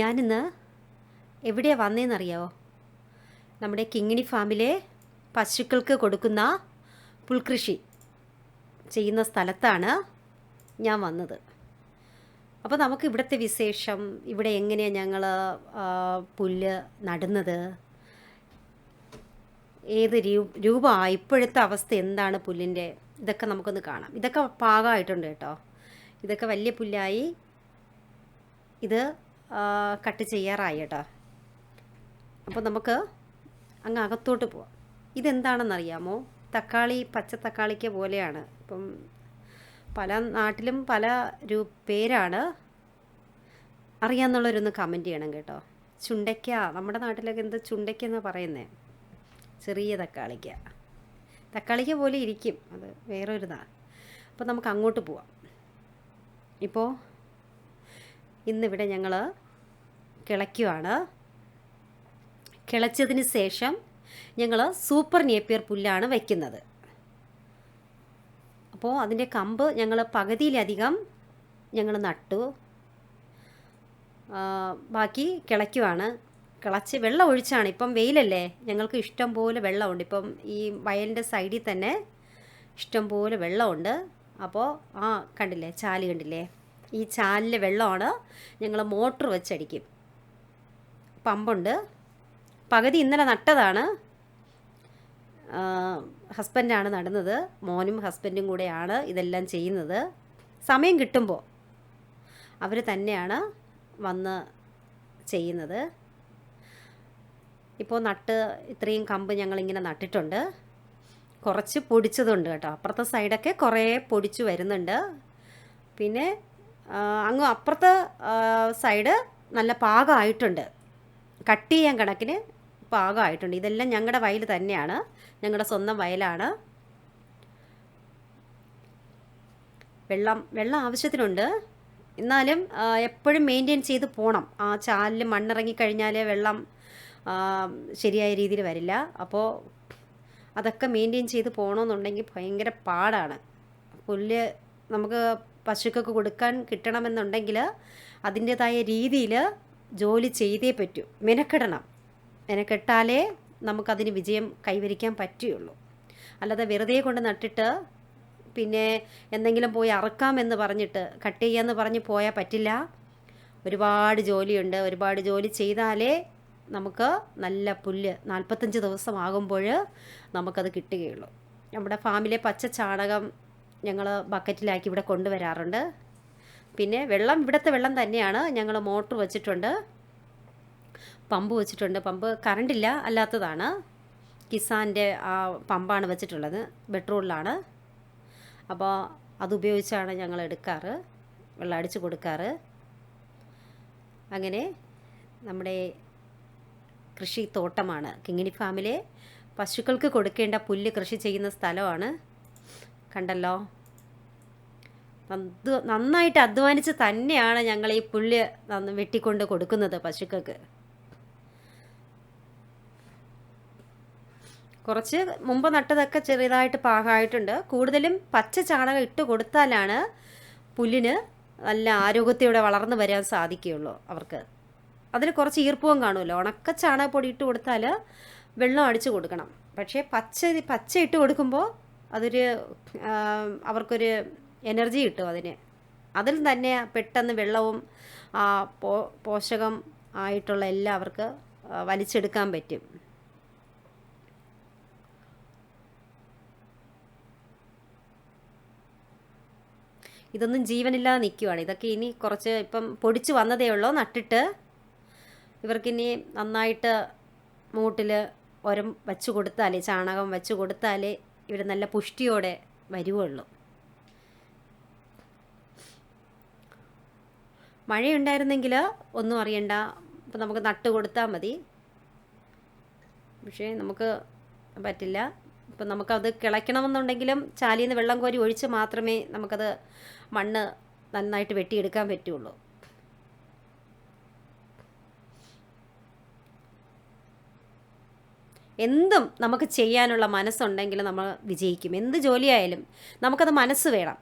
ഞാനിന്ന് എവിടെയാണ് വന്നതെന്നറിയാവോ നമ്മുടെ കിങ്ങിണി ഫാമിലെ പശുക്കൾക്ക് കൊടുക്കുന്ന പുൽകൃഷി ചെയ്യുന്ന സ്ഥലത്താണ് ഞാൻ വന്നത്. അപ്പോൾ നമുക്ക് ഇവിടുത്തെ വിശേഷം ഇവിടെ എങ്ങനെയാണ് ഞങ്ങൾ പുല്ല് നടുന്നത്? ഏത് രൂ രൂപമാണ് ഇപ്പോഴത്തെ അവസ്ഥ എന്താണ് പുല്ലിന്റെ? ഇതൊക്കെ നമുക്കൊന്ന് കാണാം. ഇതൊക്കെ പാകമായിട്ടുണ്ട് കേട്ടോ. ഇതൊക്കെ വലിയ പുല്ലായി ഇത് കട്ട് ചെയ്യാറായി കേട്ടോ. അപ്പോൾ നമുക്ക് അങ്ങ് അകത്തോട്ട് പോവാം. ഇതെന്താണെന്നറിയാമോ? തക്കാളി പച്ച തക്കാളിക്ക് പോലെയാണ്. ഇപ്പം പല നാട്ടിലും പല രൂ പേരാണ് അറിയാമെന്നുള്ളവരൊന്ന് കമന്റ് ചെയ്യണം കേട്ടോ. ചുണ്ടയ്ക്ക നമ്മുടെ നാട്ടിലൊക്കെ എന്താ ചുണ്ടയ്ക്ക എന്ന് പറയുന്നത് ചെറിയ തക്കാളിക്ക. തക്കാളിക്ക പോലെ ഇരിക്കും. അത് വേറൊരിതാണ് അപ്പോൾ നമുക്ക് അങ്ങോട്ട് പോവാം. ഇപ്പോൾ ഇന്നിവിടെ ഞങ്ങൾ കിളയ്ക്കുവാണ്. കിളച്ചതിന് ശേഷം ഞങ്ങൾ സൂപ്പർ നേപ്പിയർ പുല്ലാണ് വയ്ക്കുന്നത് അപ്പോൾ അതിന്റെ കമ്പ് ഞങ്ങൾ പകുതിയിലധികം ഞങ്ങൾ നട്ടു. ബാക്കി കിളയ്ക്കുവാണ്. കിളച്ച് വെള്ളം ഒഴിച്ചാണ്. ഇപ്പം വെയിലല്ലേ? ഞങ്ങൾക്ക് ഇഷ്ടം പോലെ വെള്ളമുണ്ട്. ഇപ്പം ഈ വയലിന്റെ സൈഡിൽ തന്നെ ഇഷ്ടം പോലെ വെള്ളമുണ്ട്. അപ്പോൾ ആ കണ്ടില്ലേ? ചാൽ കണ്ടില്ലേ? ഈ ചാലിലെ വെള്ളമാണ് ഞങ്ങൾ മോട്ടർ വെച്ചടിക്കും. പമ്പുണ്ട്. പകുതി ഇന്നലെ നട്ടതാണ്. ഹസ്ബൻഡാണ് നടുന്നത്. മോനും ഹസ്ബൻഡും കൂടെയാണ് ഇതെല്ലാം ചെയ്യുന്നത്. സമയം കിട്ടുമ്പോൾ അവർ തന്നെയാണ് വന്ന് ചെയ്യുന്നത്. ഇപ്പോൾ നട്ട് ഇത്രയും കമ്പ് ഞങ്ങളിങ്ങനെ നട്ടിട്ടുണ്ട്. കുറച്ച് പൊടിച്ചതുണ്ട് കേട്ടോ. അപ്പുറത്തെ സൈഡൊക്കെ കുറേ പൊടിച്ചു വരുന്നുണ്ട്. പിന്നെ അങ്ങ് അപ്പുറത്തെ സൈഡ് നല്ല പാകമായിട്ടുണ്ട്. കട്ട് ചെയ്യാൻ കണക്കിന് പാകമായിട്ടുണ്ട്. ഇതെല്ലാം ഞങ്ങളുടെ വയൽ തന്നെയാണ്. ഞങ്ങളുടെ സ്വന്തം വയലാണ്. വെള്ളം വെള്ളം ആവശ്യത്തിനുണ്ട്. എന്നാലും എപ്പോഴും മെയിന്റെയിൻ ചെയ്ത് പോകണം ആ ചാലിൽ മണ്ണിറങ്ങിക്കഴിഞ്ഞാൽ വെള്ളം ശരിയായ രീതിയിൽ വരില്ല. അപ്പോൾ അതൊക്കെ മെയിന്റെയിൻ ചെയ്ത് പോകണമെന്നുണ്ടെങ്കിൽ ഭയങ്കര പാടാണ്. പുല്ല് നമുക്ക് പശുക്കൾക്ക് കൊടുക്കാൻ കിട്ടണമെന്നുണ്ടെങ്കിൽ അതിന്റെതായ രീതിയിൽ ജോലി ചെയ്തേ പറ്റൂ. മെനക്കെടണം. മെനക്കെട്ടാലേ നമുക്കതിന് വിജയം കൈവരിക്കാൻ പറ്റുകയുള്ളൂ. അല്ലാതെ വെറുതെ കൊണ്ട് നട്ടിട്ട് പിന്നെ എന്തെങ്കിലും പോയി അറക്കാമെന്ന് പറഞ്ഞിട്ട് കട്ട് ചെയ്യാമെന്ന് പറഞ്ഞ് പോയാൽ പറ്റില്ല. ഒരുപാട് ജോലിയുണ്ട്. ഒരുപാട് ജോലി ചെയ്താലേ നമുക്ക് നല്ല പുല്ല് നാൽപ്പത്തഞ്ച് ദിവസമാകുമ്പോൾ നമുക്കത് കിട്ടുകയുള്ളൂ. നമ്മുടെ ഫാമിലെ പച്ച ചാണകം ഞങ്ങൾ ബക്കറ്റിലാക്കി ഇവിടെ കൊണ്ടുവരാറുണ്ട്. പിന്നെ വെള്ളം ഇവിടുത്തെ വെള്ളം തന്നെയാണ് ഞങ്ങൾ മോട്ടർ വെച്ചിട്ടുണ്ട്. പമ്പ് വെച്ചിട്ടുണ്ട്. പമ്പ് കറണ്ടില്ല അല്ലാത്തതാണ്. കിസാന്റെ ആ പമ്പാണ് വെച്ചിട്ടുള്ളത് ബെഡ്റൂമിലാണ്. അപ്പോൾ അതുപയോഗിച്ചാണ് ഞങ്ങൾ എടുക്കാറ് വെള്ളം അടിച്ചു കൊടുക്കാറ്. അങ്ങനെ നമ്മുടെ കൃഷി തോട്ടമാണ്. കിങ്ങിണി ഫാമിലെ പശുക്കൾക്ക് കൊടുക്കേണ്ട പുല്ല് കൃഷി ചെയ്യുന്ന സ്ഥലമാണ്. കണ്ടല്ലോ? നന്നായിട്ട് അധ്വാനിച്ച് തന്നെയാണ് ഞങ്ങൾ ഈ പുല്ല് വെട്ടിക്കൊണ്ട് കൊടുക്കുന്നത് പശുക്കൾക്ക്. കുറച്ച് മുമ്പ് നട്ടതൊക്കെ ചെറിയതായിട്ട് പാകമായിട്ടുണ്ട്. കൂടുതലും പച്ച ചാണകം ഇട്ട് കൊടുത്താലാണ് പുല്ലിന് നല്ല ആരോഗ്യത്തോടെ വളർന്നു വരാൻ സാധിക്കുകയുള്ളൂ അവർക്ക്. അതിൽ കുറച്ച് ഈർപ്പവും കാണുമല്ലോ? ഉണക്ക ചാണകപ്പൊടി ഇട്ട് കൊടുത്താൽ വെള്ളം അടിച്ചു കൊടുക്കണം. പക്ഷേ പച്ച പച്ച ഇട്ട് കൊടുക്കുമ്പോൾ അതൊരു അവർക്കൊരു എനർജി കിട്ടും അതിന്. അതിൽ തന്നെ പെട്ടെന്ന് വെള്ളവും പോഷകം ആയിട്ടുള്ള എല്ലാം അവർക്ക് വലിച്ചെടുക്കാൻ പറ്റും. ഇതൊന്നും ജീവനില്ലാതെ നിൽക്കുവാണ് ഇതൊക്കെ ഇനി കുറച്ച് ഇപ്പം പൊടിച്ച് വന്നതേ ഉള്ളൂ നട്ടിട്ട്. ഇവർക്കിനി നന്നായിട്ട് മൂട്ടിൽ ഉരം വച്ച് കൊടുത്താലേ ചാണകം വച്ച് കൊടുത്താലേ ഇവർ നല്ല പുഷ്ടിയോടെ വരുവുള്ളൂ. മഴയുണ്ടായിരുന്നെങ്കിൽ ഒന്നും അറിയണ്ട. ഇപ്പം നമുക്ക് നട്ട് കൊടുത്താൽ മതി. പക്ഷേ നമുക്ക് പറ്റില്ല. ഇപ്പം നമുക്കത് കിളയ്ക്കണമെന്നുണ്ടെങ്കിലും ചാലിയിൽ നിന്ന് വെള്ളം കോരി ഒഴിച്ച് മാത്രമേ നമുക്കത് മണ്ണ് നന്നായിട്ട് വെട്ടിയെടുക്കാൻ പറ്റുള്ളൂ. എന്തും നമുക്ക് ചെയ്യാനുള്ള മനസ്സുണ്ടെങ്കിൽ നമ്മൾ വിജയിക്കും. എന്ത് ജോലിയായാലും നമുക്കത് മനസ്സ് വേണം.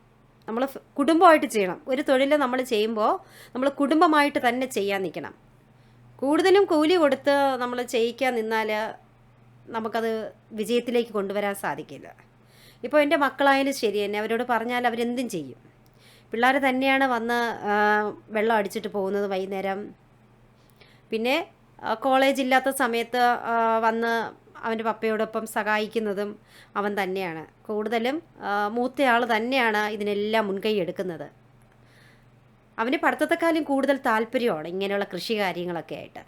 നമ്മൾ കുടുംബമായിട്ട് ചെയ്യണം. ഒരു തൊഴിൽ നമ്മൾ ചെയ്യുമ്പോൾ നമ്മൾ കുടുംബമായിട്ട് തന്നെ ചെയ്യാൻ നിൽക്കണം. കൂടുതലും കൂലി കൊടുത്ത് നമ്മൾ ചെയ്യിക്കാൻ നിന്നാൽ നമുക്കത് വിജയത്തിലേക്ക് കൊണ്ടുവരാൻ സാധിക്കില്ല. ഇപ്പോൾ എന്റെ മക്കളായാലും ശരി തന്നെ അവരോട് പറഞ്ഞാൽ അവരെന്തും ചെയ്യും. പിള്ളേർ തന്നെയാണ് വന്ന് വെള്ളം അടിച്ചിട്ട് പോകുന്നത് വൈകുന്നേരം. പിന്നെ കോളേജ് ഇല്ലാത്ത സമയത്ത് വന്ന് അവന്റെ പപ്പയോടൊപ്പം സഹായിക്കുന്നതും അവൻ തന്നെയാണ്. കൂടുതലും മൂത്തയാൾ തന്നെയാണ് ഇതിനെല്ലാം മുൻകൈ എടുക്കുന്നത്. അവന് പഠിത്തത്തെക്കാളും കൂടുതൽ താല്പര്യമാണ് ഇങ്ങനെയുള്ള കൃഷി കാര്യങ്ങളൊക്കെ ആയിട്ട്.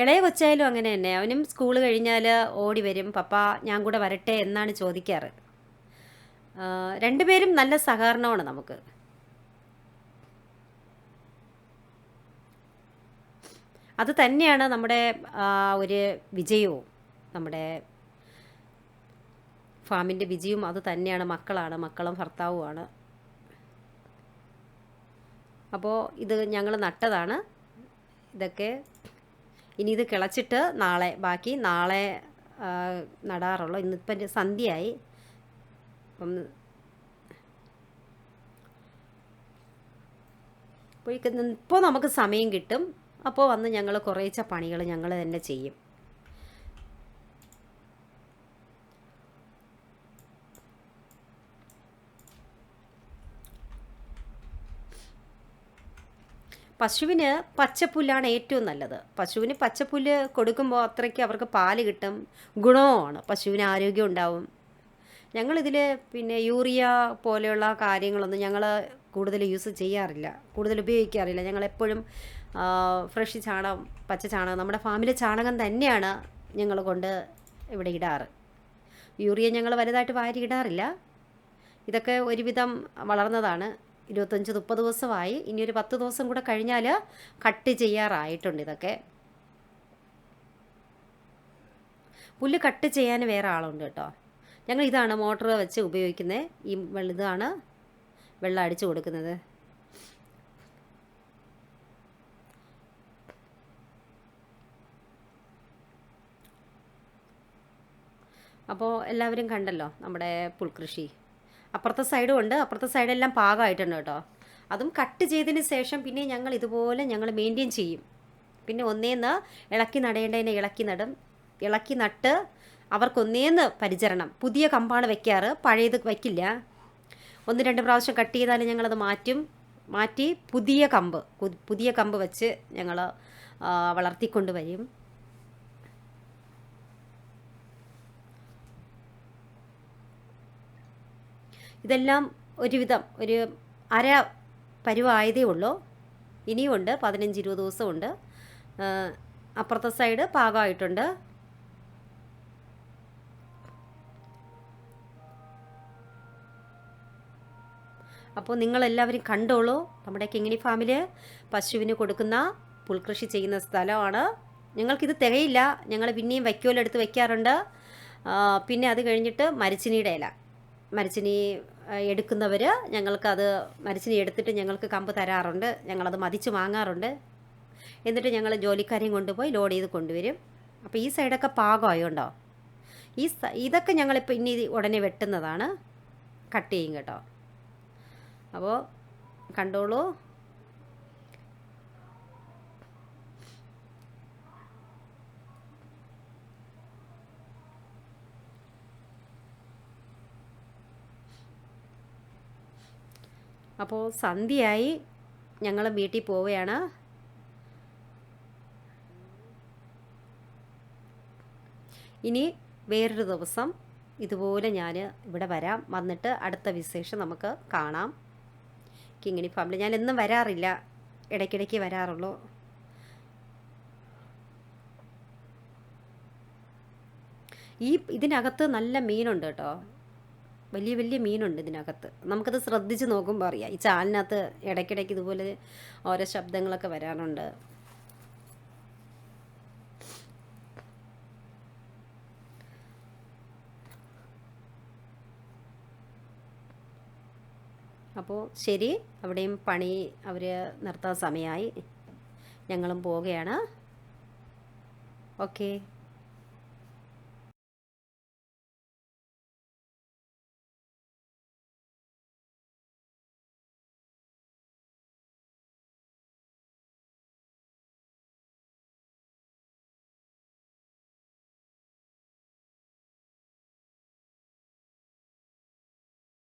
ഇളയ കൊച്ചായാലും അങ്ങനെ തന്നെ. അവനും സ്കൂൾ കഴിഞ്ഞാൽ ഓടി വരും. പപ്പ ഞാൻ കൂടെ വരട്ടെ എന്നാണ് ചോദിക്കാറ്. രണ്ടുപേരും നല്ല സഹകരണമാണ് നമുക്ക്. അത് തന്നെയാണ് നമ്മുടെ ഒരു വിജയവും. നമ്മുടെ ഫാമിന്റെ വിജയവും അത് തന്നെയാണ്. മക്കളാണ് മക്കളും ഭർത്താവുമാണ്. അപ്പോൾ ഇത് ഞങ്ങൾ നട്ടതാണ്. ഇതൊക്കെ ഇനി ഇത് കിളച്ചിട്ട് നാളെ ബാക്കി നാളെ നടാറുള്ളൂ. ഇന്നിപ്പം സന്ധ്യയായി. അപ്പം ഇപ്പോൾ നമുക്ക് സമയം കിട്ടും. അപ്പോൾ വന്ന് ഞങ്ങൾ കുറേച്ച പണികൾ ഞങ്ങൾ തന്നെ ചെയ്യും. പശുവിന് പച്ചപ്പുല്ലാണ് ഏറ്റവും നല്ലത്. പശുവിന് പച്ചപ്പുല്ല് കൊടുക്കുമ്പോൾ അത്രയ്ക്ക് അവർക്ക് പാൽ കിട്ടും ഗുണവുമാണ്. പശുവിന് ആരോഗ്യം ഉണ്ടാവും. ഞങ്ങളിതിൽ പിന്നെ യൂറിയ പോലെയുള്ള കാര്യങ്ങളൊന്നും ഞങ്ങൾ കൂടുതൽ യൂസ് ചെയ്യാറില്ല. കൂടുതൽ ഉപയോഗിക്കാറില്ല. ഞങ്ങളെപ്പോഴും ഫ്രഷ് ചാണകം പച്ച ചാണകം നമ്മുടെ ഫാമിലെ ചാണകം തന്നെയാണ് ഞങ്ങൾ കൊണ്ട് ഇവിടെ ഇടാറ്. യൂറിയ ഞങ്ങൾ വലുതായിട്ട് വാരി ഇടാറില്ല. ഇതൊക്കെ ഒരുവിധം വളർന്നതാണ്. ഇരുപത്തഞ്ച് മുപ്പത് ദിവസമായി. ഇനി ഒരു പത്ത് ദിവസം കൂടെ കഴിഞ്ഞാൽ കട്ട് ചെയ്യാറായിട്ടുണ്ട് ഇതൊക്കെ. പുല്ല് കട്ട് ചെയ്യാൻ വേറെ ആളുണ്ട് കേട്ടോ. ഞങ്ങൾ ഇതാണ് മോട്ടോർ വെച്ച് ഉപയോഗിക്കുന്നത്. ഈ ഇതാണ് വെള്ളം അടിച്ചു കൊടുക്കുന്നത്. അപ്പോൾ എല്ലാവരും കണ്ടല്ലോ നമ്മുടെ പുൽകൃഷി. അപ്പുറത്തെ സൈഡും ഉണ്ട്. അപ്പുറത്തെ സൈഡെല്ലാം പാകമായിട്ടുണ്ട് കേട്ടോ. അതും കട്ട് ചെയ്തതിന് ശേഷം പിന്നെ ഞങ്ങൾ ഇതുപോലെ ഞങ്ങൾ മെയിന്റെയിൻ ചെയ്യും. പിന്നെ ഒന്നേന്ന് ഇളക്കി നടേണ്ടതിനെ ഇളക്കി നടും. ഇളക്കി നട്ട് അവർക്കൊന്നേന്ന് പരിചരണം. പുതിയ കമ്പാണ് വെക്കാറ്. പഴയത് വയ്ക്കില്ല ഒന്ന് രണ്ട് പ്രാവശ്യം കട്ട് ചെയ്താൽ ഞങ്ങളത് മാറ്റും. മാറ്റി പുതിയ കമ്പ്. പുതിയ കമ്പ് വെച്ച് ഞങ്ങൾ വളർത്തിക്കൊണ്ട് വരും. ഇതെല്ലാം ഒരുവിധം ഒരു അര പരുവായതേ ഉള്ളൂ. ഇനിയുമുണ്ട് പതിനഞ്ച് ഇരുപത് ദിവസമുണ്ട്. അപ്പുറത്തെ സൈഡ് പാകമായിട്ടുണ്ട്. അപ്പോൾ നിങ്ങളെല്ലാവരും കണ്ടോളൂ നമ്മുടെ കിങ്ങിണി ഫാമിൽ പശുവിന് കൊടുക്കുന്ന പുൽകൃഷി ചെയ്യുന്ന സ്ഥലമാണ്. ഞങ്ങൾക്കിത് തികയില്ല. ഞങ്ങൾ പിന്നെയും വൈക്കോലെടുത്ത് വയ്ക്കാറുണ്ട്. പിന്നെ അത് കഴിഞ്ഞിട്ട് മരച്ചിനിയുടെ ഇല. മരിച്ചിനി എടുക്കുന്നവർ ഞങ്ങൾക്കത് മരിച്ചിനി എടുത്തിട്ട് ഞങ്ങൾക്ക് കമ്പ് തരാറുണ്ട്. ഞങ്ങളത് മതിച്ച് വാങ്ങാറുണ്ട്. എന്നിട്ട് ഞങ്ങൾ ജോലിക്കാരെയും കൊണ്ടുപോയി ലോഡ് ചെയ്ത് കൊണ്ടുവരും. അപ്പോൾ ഈ സൈഡൊക്കെ പാകമായുണ്ടോ? ഈ ഇതൊക്കെ ഞങ്ങളിപ്പോൾ ഇനി ഉടനെ വെട്ടുന്നതാണ്. കട്ട് ചെയ്യും കേട്ടോ. അപ്പോൾ കണ്ടോളൂ. അപ്പോൾ സന്ധ്യയായി ഞങ്ങൾ വീട്ടിൽ പോവുകയാണ്. ഇനി വേറൊരു ദിവസം ഇതുപോലെ ഞാൻ ഇവിടെ വരാം. വന്നിട്ട് അടുത്ത വിശേഷം നമുക്ക് കാണാം. കിങ്ങിണി ഫാമിലി. ഞാൻ എന്നും വരാറില്ല. ഇടയ്ക്കിടയ്ക്ക് വരാറുള്ളൂ. ഈ ഇതിനകത്ത് നല്ല മീനുണ്ട് കേട്ടോ. വലിയ വലിയ മീനുണ്ട് ഇതിനകത്ത്. നമുക്കത് ശ്രദ്ധിച്ച് നോക്കുമ്പോൾ അറിയാം. ഈ ചാലിനകത്ത് ഇടയ്ക്കിടയ്ക്ക് ഇതുപോലെ ഓരോ ശബ്ദങ്ങളൊക്കെ വരാറുണ്ട്. അപ്പോൾ ശരി. അവിടെയും പണി അവർ നിർത്താൻ സമയമായി ഞങ്ങളും പോവുകയാണ്. ഓക്കേ.